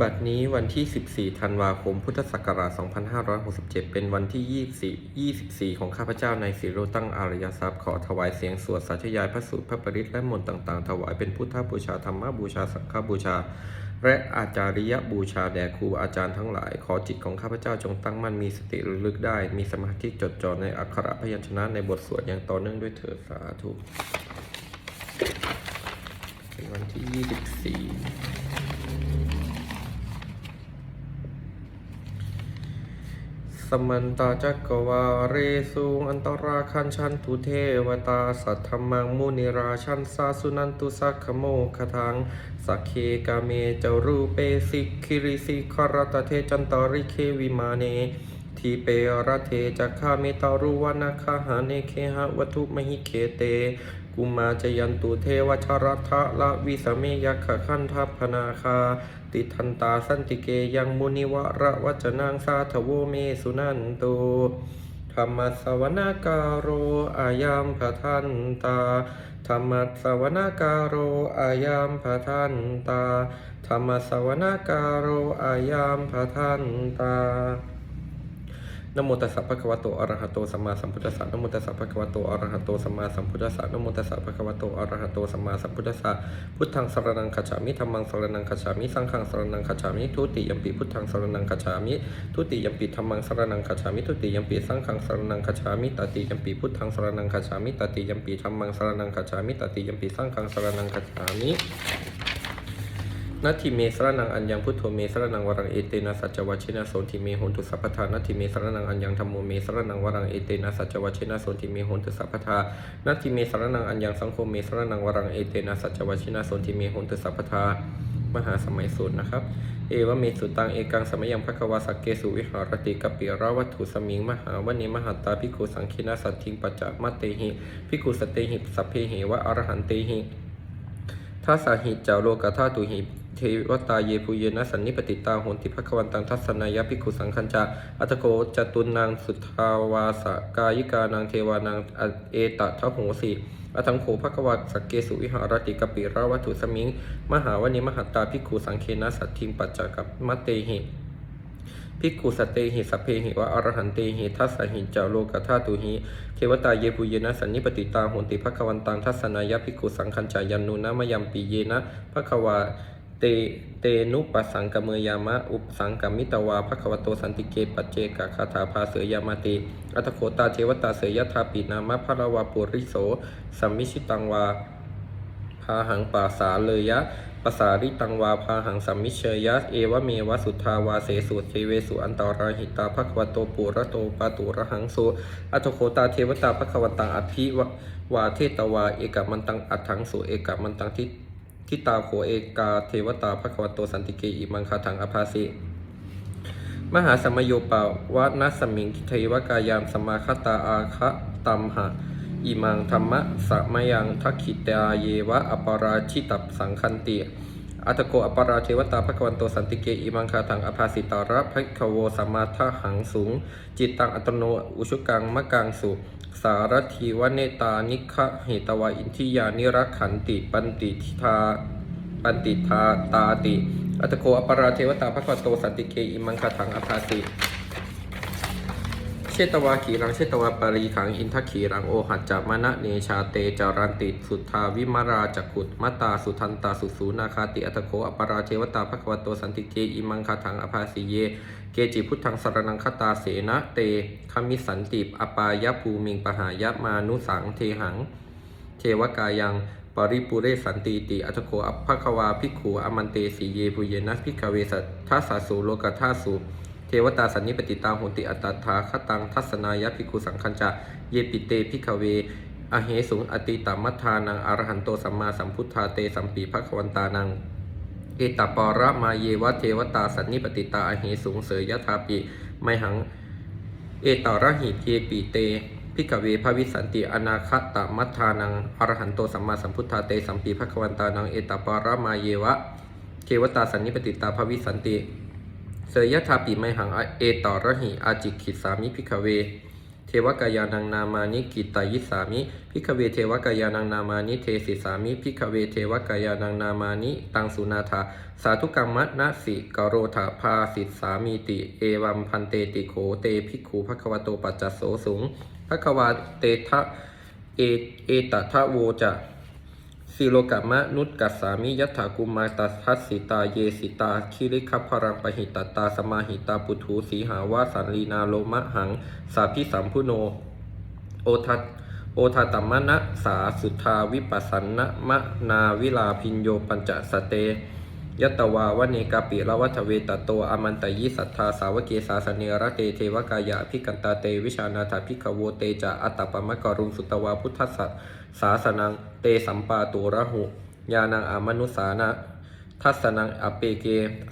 บัดนี้วันที่ 14 ธันวาคม พุทธศักราช 2567 เป็นวันที่ 24 24 ของข้าพเจ้าในสีโรตั้งอารยทรัพย์ ขอถวายเสียงสวดสาธยายพระสูตรพระปริตและมนต์ต่างๆ ถวายเป็นพุทธบูชาธรรมบูชาสังฆบูชา และอาจาริยบูชาแด่ครูอาจารย์ทั้งหลาย ขอจิตของข้าพเจ้าจงตั้งมั่นมีสติระลึกได้ มีสมาธิจดจ่อในอักขระพยัญชนะในบทสวดอย่างต่อเนื่องด้วยเถิดสาธุเป็นวันที่ 24 มันตาจักกวาเรสุงอันตราคันชันตุเทวตาสัทธมังมุนิราชันสาสุนันตุสักขโมคทังสักเคกาเมเจรูเปสิคิริสิคารตเทจันตริเควิมาเนทีเประเทจักขาเมตารุวนาคาหาเนเคหะวัตุมหิเคเตกุมาจยันตุเทวชรัทะละวิสเมยักขขันทัพนาคา ติทันตาสันติเกยังมุนิวระวัจนางสาทโวเมสุนันตุธรรมสวนาการโรอายามพทันตาธรรมสวนาการโรอายามพทันตาธรรมสวนาการโรอายามพทันตา นโมตัสสะภะคะวะโตอะระหะโตสัมมาสัมพุทธัสสะนโมตัสสะภะคะวะโตอะระหะโตสัมมาสัมพุทธัสสะนโมตัสสะภะคะวะโตอะระหะโตสัมมาสัมพุทธัสสะพุทธังสรณังคัจฉามิธัมมังสรณังคัจฉามิสังฆังสรณังคัจฉามิทุติยัมปิพุทธังสรณังคัจฉามิทุติยัมปิธัมมังสรณังคัจฉามิทุติยัมปิสังฆังสรณังคัจฉามิตติยัมปิพุทธังสรณังคัจฉามิตติยัมปิธัมมังสรณังคัจฉามิตติยัมปิสังฆังสรณังคัจฉามิ นัตถิเมสรนังอัญญังพุทโธเมสรนังวรังเอเตนะสัจจวัชนะโสนทิเมหนตุสัพพทานัตถิเมสรนังอัญญังธรรมโมเมสรนังวรังเอเตนะสัจวัชนะโสนทิเมหนตุสัพพทานัตถิเมสรนังอัญญังสังโฆเมสรนังวรังเอเตนะสัจวัชนะโสนทิเมหนตุสัพพทามหาสมัยสูตรนะครับ เอวเมสุตังเอกังสมัยยังภควาสักเกสุวิหารติกปิราวัตถุสมิงมหาวันิมหาตาภิกขุสังคินาสัตถิงปัจจมัตเตหิภิกขุสตเตหิสัพเพหิวะอรหันเตหิทัสสหิจาโลกธาตุหิ ทวตาเยภูเยนะสันนิปติตาโหติภควันตังทัศนายภิกขุสังคัญจาอัตโกจตุนางสุทาวาสกายิกานางเทวานางเอตทะโหสีอัตังโขภควสักเกสุวิหารติกปิราวัตถุสมิง มหาวนิมหัตตาภิกขุสังเคนะสัตทิงปัจจกับมัตเตหิภิกขุสเตหิสัพเพหิวะอรหันเตหิทัสสหิจาโลกธาตุหิเทวตาเยปุเยนะสันนิปติตาโหติภควันตังทัสสนายภิกขุสังคัญจายันนุนะมยัมปีเยนะภควา เตเตนุปสังกเมยามะ อุปสังกมิตวาภควโตสันติเกปัจเจกคาถาภาเสยามาติอัตโคตาเทวตาเสยยธาปีนามะพระวาปุริโสสัมมิชิตังวาพาหังปาสาเลยยะปสาริตังวาพาหังสัมมิเชยะเอวเมวะสุทธาวาเสสุเทเวสุอันตาราหิตาภควโตปุระโตปาตุระหังสุอัตโคตาเทวตาภควตังอภิวาเทตวาเอกมันตังอัถังสุเอกมันตังทิ ทิตาโขเอกาเทวตาภควโตสันติเกอิมังคาถังอภาสิมหาสมโยปาวะนัสมิงคิเทวกายามสมาคตาอาคะตัมหะอิมังธรรมะสมยังทักขิตาเยวะอปราชิตับสังคันติ อัตโกอปาราเทวตาภควันโตสันติเกอิมังคาทังอภาสิตาระภคโวสัมมาทหังสูง จิตตังอัตโนอุชุกังมะกังสุสารทีวเนตานิคะเหตวาอินทิยานิรักขันติปันติทิทาปันติทาตาติ อัตโกอปาราเทวตาภควันโตสันติเกอิมังคาทังอภาสิ เชตวาขีรังเชตวาปรีขังอินทขีรังโอหัจจามณะเนชาเตจารันติสุทธาวิมาราจักขุดมตาสุทันตาสุสูนาคาติอัตโคอปราเทวตาภควโตสันติเกอิมังคาถังอภาสิเย เกจิพุทธังสรนังคตาเสนะเตคมิสันติปอปายภูมิงปหายมานุสังเทหัง เทวกายังปริปุเรสันติติอัตโคอัพพควาภิกขุอมันเตสีเยปุเยนัสพิกเวสัททัสสุโลกธาสุ ทวตาสันนิปติตาโหติอัตตถาคตังทัศนายภิกขุสังคัญจะเยปิเตพิกเวอเหสุงอติตามัทธานังอรหันโตสัมมาสัมพุทธาเตสัมปีภควันตานังเอตปาระมาเยวะเทวตาสันนิปติตาอเหสุงเสยยธาปิไมหัง เอตาระหิเยปิเตพิกเวภวิสันติอนาคตมัทธานังอรหันโตสัมมาสัมพุทธาเตสัมปีภควันตานังเอตปาระมาเยวะเทวตาสันนิปติตาภวิสันติ เสยยธาปิไมหังเอตอระหิอาจิกิสามิพิกเว เทวกายานังนามานิกิตายิสามิพิกเวเทวกายานังนามานิเทสิสามิพิกเวเทวกายานังนามานิตังสุนาถาสาธุกรรมนะสิกโรธาภาสิสามีติ เอวัมพันเตติโขเตภิกขุภควโตปัจจโสสุงภควาเตทะเอเอตทะโวจะ สิโลกามะนุตกัสสามิยัตถากุมาตัสทัสสิตาเยสิตาคิริคัพรังปหิตตาสมาหิตาปุถุสีหาวาสันลีนาโลมะหัง สาพิสัมพุโน โอทัตโอทัตตมนะสาสุทธาวิปัสสันนะมะนาวิลาพินโยปัญจสเต ยัตวาวเนกาปิละวัฏเวตโตอมันตยิสัทธาสาวเกสาสเนระเตเทวกายะพิกันตาเตวิชานาถาพิกโวเตจะอัตตปมะกรุงสุตวาพุทธสัสสาสนังเตสัมปาตุระหุยานังอามนุสานะทัสนังอเปเก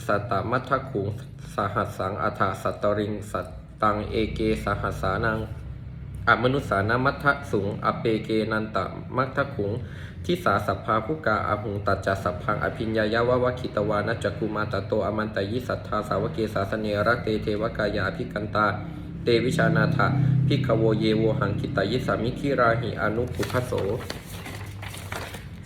สัตตมัทขุงสหัสสังอัฏฐสัตตริงสัตตังเอเกสหัสสานัง อมนุสานามัทธสุงอเปเกนันตะมัทธขุงทิสาสัพพาภุกาอาหุงตัจจสัพพังอภิญญายาววะคิตวานัจจกุมาตโตอมันตยิสัทธาสาวเกสาสเนระเตเทวกายาภิกันตา เตวิชานาถาพิกโวเยโวหังคิตายิสามิคิราหิอนุปุคโส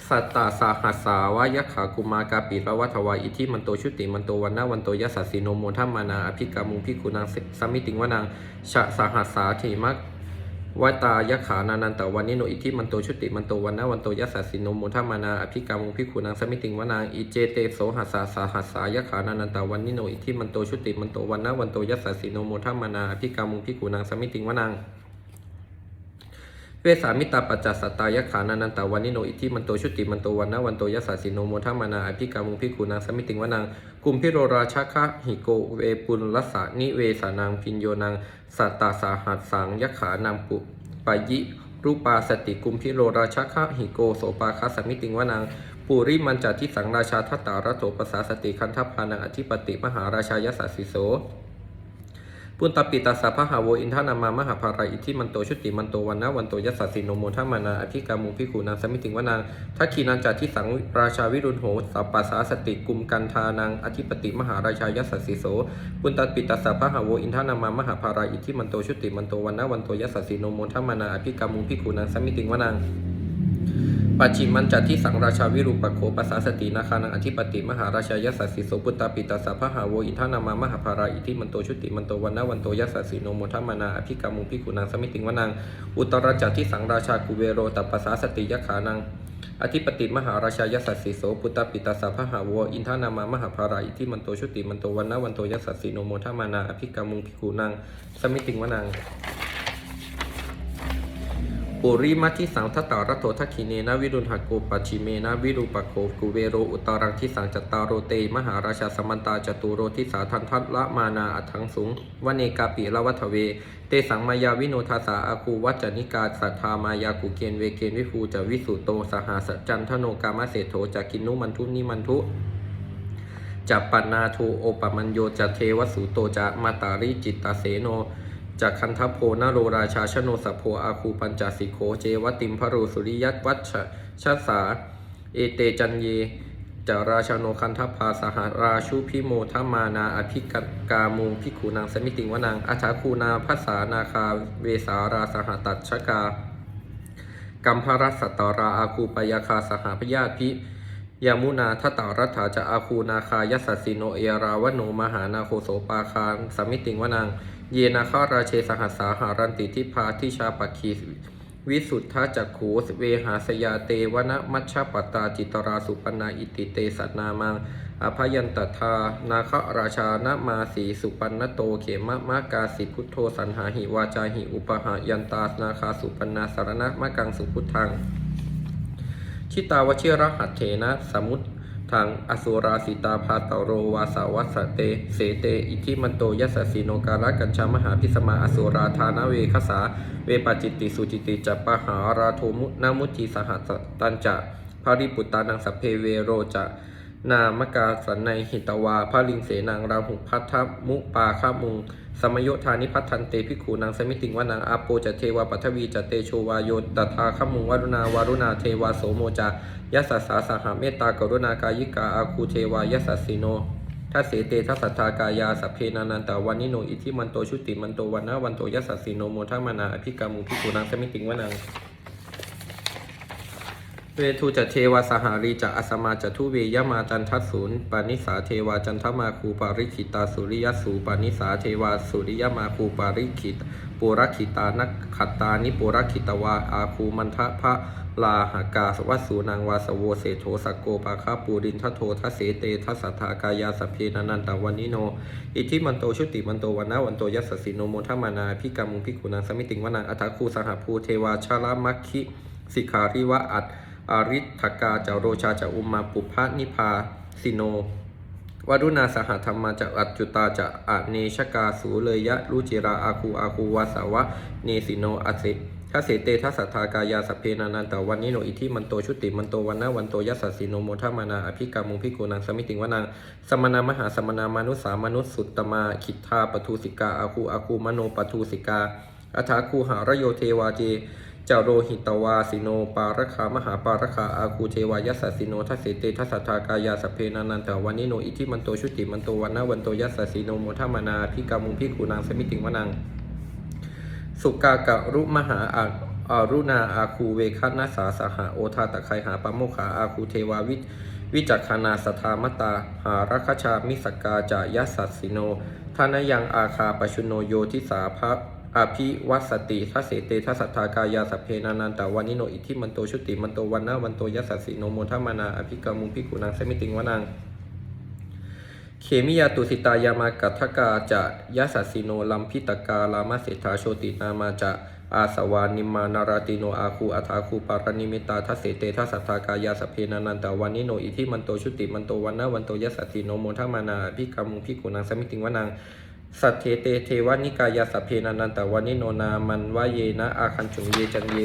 สัตตาสาหัสสาวายขากุมากาปิระวัฏวาอิทิมันโตชุติมันโตวันนาวันโตยัสสิโนโมทัมมานาอภิกามุงพิกุนังสมิติงวนังชะสาหัสสาเทมัก วตายขานานันตวันนิโนอิทิมันโตชุติมันโตวันนาวันโตยัสสสิโนโมทัมานาอภิกรรมุงพิขุนังสมิติงวนางอิเจเตโสหัสสาสาหัสสายขานานันตวันนิโนอิทิมันโตชุติมันโตวันนาวันโตยัสสสิโนโมทัมานาอภิกรรมุงพิขุนังสมิติงวนาง เวสามิตาปัจจสตายขานานันตาวันนิโนอิทิมันโตชุติมันโตวันนะวันโตยัสสสิโนโมทัมานาอภิกามุงพิกุนังสมิติงวนังกุมพิโรราชคะหิโกเวปุลลัสสะนิเวสานังพินโยนังสัตตาสาหัสสังยขานังปุปายิรูปาสติกุมพิโรราชคะหิโกโสปาคสมิติงวนังปุริมันจัดทิสังราชาทัตตารโถปสาสติคันทพานังอธิปติมหาราชายสสสิโส ปุตตปิตาสะพะหาโวอินทานามามหาภาราอิทิมันโตชุติมันโตวันนะวันโตยัสสสิโนโมทัมมานาอภิกามุงพิคูนางสมิติงวนาทักขีนันจัตที่สังราชาวิรุณโหสัปปัสสาสติกุมกันทานังอธิปติมหาราชายัสสิโสปุตตปิตาสะพะหาโวอินทานามามหาภาราอิทิมันโตชุติมันโตวันนะวันโตยัสสสิโนโมทัมมานาอภิกามุงพิคูนางสมิติงวนา ปัจฉิมันจัดที่สังราชาวิรูปโคปัสสาสตินาคานังอธิปติมหาราชายัสสิโสปุตตาปิตาสะพะหาโวอินทานามามหาภาราอิทิมันโตชุติมันโตวันนะวันโตยัสสสิโนโมทัมานาอภิกามุพิกุนังสมิติงวนังอุตรจัดที่สังราชากุเวโรตัปปัสสาสติยขานังอธิปติมหาราชายัสสิโสปุตตาปิตาสะพะหาโวอินทานามามหาภาราอิทิมันโตชุติมันโตวันนะวันโตยัสสสิโนโมทัมานาอภิกามุพิกุนังสมิติงวนัง ปุริมัทิสังทัตตารโถทักขิเนนะวิรุณหโกปัจฉิเมนะวิรูปโคกุเวโรอุตรังทิสังจตตารโรเต มหาราชาสมันตาจตุโรทิสาทันทัตละมานาอัทังสุงวเนกาปิละวัฏเว เตสังมายาวิโนทาสาอาคูวัจจนิกาสัทธามายากุเกณเวเกณวิภูจะวิสุโตสหาสจันทโนกามเศรษโถจะกินุมันทุนิมันทุจัปปนาทูโอปมัญโยจะเทวสุโตจะมาตาริจิตตาเสโน จากคันทโพนโรราชาชโนสพโพอาคูปัญจสิโคเจวติมพรูสุริยัตวัชชสา เอเตจันเยจาราชาโนคันทพาสหราชุพิโมทมานาอภิกกามูพิขูนางสมิติงวนางอาชาคูนาภัสสานาคาเวสาราสหตัดชกากัมพรัสสตราอาคูปยาคาสหพยาธิ ยามุนาทตารัฐาจะอาคูนาคายัสสสิโนเอราวโนมหานาโคโสปาคารสมิติงวนาง เยนาคาราเชสหัสสาหารันติทิพาทิชาปักขีวิสุทธาจักขูสเวหาสยาเตวนะมัชฌปตาจิตราสุปนาอิติเตสันามังอภยันตทา นาคราชานมาสีสุปันโตเขมะมะกาสิพุทโธสันหาหิวาจาหิอุปหายันตานาคาสุปันนาสารณะมะกังสุพุทธัง ชิตาวชิรหัตเถนะ สมุตทางอสุราสิตาพาตโรวาสาวัสเต เสเต อิทิมันโตยัสสีโนการะกัญชามหาพิสมาอสุราธานเวคสา เวปจิตติสุจิติจัปปหาราโทมุนามุจิสหัสตันจะภาริปุตตานังสเพเวโรจะนามกาสันในหิตวาพระลิงเสนังราหุพัทธมุปาขามุง สมโยธานิพัฒทันเตพิขูนางสมิติงวานางอาโปจะเทวาปัทวีจะเตโชวาโยตถาขมุงวารุณาวารุณาเทวาโสโมจายัสสาสหเมตตากรุณากายิกาอาคูเทวายัสสสิโนทัสเสเตทัสสัทธากายาสัพเพนานันตาวันนิโนอิทิมันโตชุติมันโตวันนะวันโตยสสสสีโนโมทัมนาอภิกามุพิกุนังสมิติงวนัง เวทูจะเทวาสหารีจะอสมาจะทุเวยมาจันทัสสูนปานิสาเทวาจันทมาคูปาริขิตาสุริยสูปานิสาเทวาสุริยมาคูปาริขิตปุรขิตานักขตานิปุรขิตวาอาคูมันทะพระลาหากาสวัสูนางวาสโวเศโทสกโกปาคาปูรินทโททัเสเตทัสัทธากายาสพเพนันันตาวันนิโน อิทิมันโตชุติมันโตวันนะวันโตยัสสิโนโมทมานาพิกามุงพิกุนังสมิติงวนังอัฏฐคูสหภูเทวาชาลมัคคิสิกขาริวะอัต อาริทกาจาโรชาจะอุมมาปุพะนิพาสิโนวรุณาสหธรรมาจะอัจจุตาจะอะเนชกาสูเลยะรุจิราอาคูอาคูวาสาวะเนสิโนอเสทัสเสเตทัสสัทากายาสเพนานันตวันนิโนอิทิมันโตชุติมันโตวันนะวันโตยัสสิโนโมทมานาอภิกามุพิกุนังสมิติงวนังสมณามหาสมณามานุสามนุสสุตตมาขิทธาปทุสิกาอาคูอาคูมโนปทุสิกาอัฐาคูหารโยเทวาเจ จ้าโรหิตวาสิโนปารคามหาปารคาอาคูเทวายัสสสิโนทัสเสเตทัสสทธากายาสเพนานันตวันนิโนอิทิมันโตชุติมันโตวันนะวันโตยัสสสิโนโมทัมานาพิกามุงพิกุนังสมิติงวนัง สุกากะรุมหาอาอารุณาอาคูเวคันาสาสหาโอทาตะไคหาปโมขาอาคูเทวาวิวิจักขณาสทามตาหารัคชามิสกกาจายัสสัสสิโนทานยังอาคาปชุโนโยทิสาภะ อภิวัสติทัสเสเตทัสสัทธากายาสัพเพนานันตาวันิโนอิทิมันโตชุติมันโตวันนะวันโตยัสสัสสิโนโมทัมมานาอภิกามุงพิกุนังเสมิติงวนังเขมิยาตุสิตายามากัทกาจะยะสัสสิโนลัมพิตกาลามาเศรษฐาโชตินามาจะอาสวานิมานาราติโนอาคูอัฐาคูปารณิมิตาทัสเสเตทัสสัทธากายาสพเพนานันตาวันิโนอิทิมันโตชุติมันโตวันนะวันโตยะสัสสิโนโมทัมมานาพิกามุงพิกุนังสมิติงวนัง สัทเทเตเทวานิกายาสพเพนานันตวันนิโนนามันวะเยนะอาคันจุงเยจังเย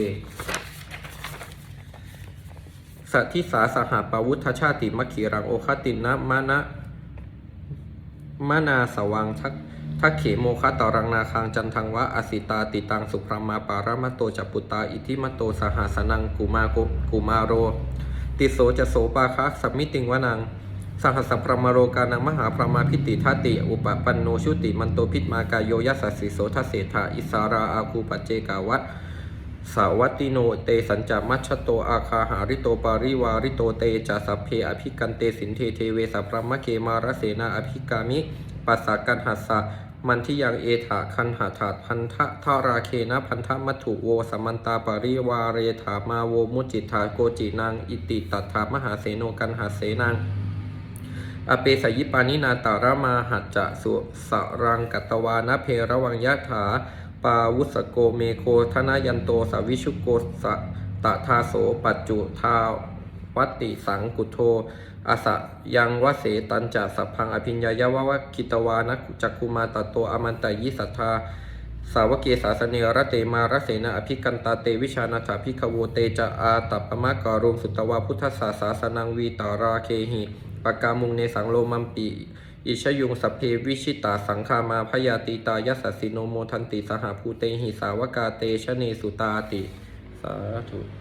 สัทธิสาสหปวุฒชาติมขีรังโอคตินนะมะนะมนาสวังทักทักเขโมคตารังนาคังจันทังวะอสิตาติตังสุพรมาปารามโตจัปปุตาอิทิมโตสหาสนังกุมาโกกุมาโร ติโสจะโสปาคะสัมมิติงวนัง สหัสพรมโรกานังมหาพรมาพิติทัติ อุปปันโนชุติมันโตพิตมากายโยยัสสิโสทัสเสธาอิสาราอาคูปเจกาวัตสาวัติโนเตสัญจามัชโตอาคาหาริโตปาริวาริโตเตจะสัพเพอภิกันเตสินเทเทเวสัพพมะเกมารเสนาอภิกามิปัสสากันหัสสะมันทิยังเอถาคันหาถาพันธะทาราเคนะพันธมัถุโวสมันตาปาริวาเรถามาโวมุจิตาโกจินางอิติตัตถามหาเสโนกันหาเสนาง อเปสยิปานินาตารามาหัจจะสุสรังกัตวานะเพระวังยะถา ปาวุสโกเมโคธนายันโตสาวิชุโกสตะทาโสปัจจุทาวัตติสังกุโทอาสะยังวเสตันจะสัพพังอภิญญายาวะกิตวานะจักคุมาตโตอมันตยิสัทธาสาวกเกสาสเนระเตมารเสนาอภิกันตาเตวิชานาถาภิกขโวเตจะอาตัปปมะกรุมสุตวาพุทธศาสาสนังวีตาราเคหิ ปากามุงเนสังโลมัมปีอิชยุงสพเพวิชิตาสังคามาพยาติตายัสสสิโนโมทันติสหภูเตหิสาวกาเตชะเนสุตาติ สาธุ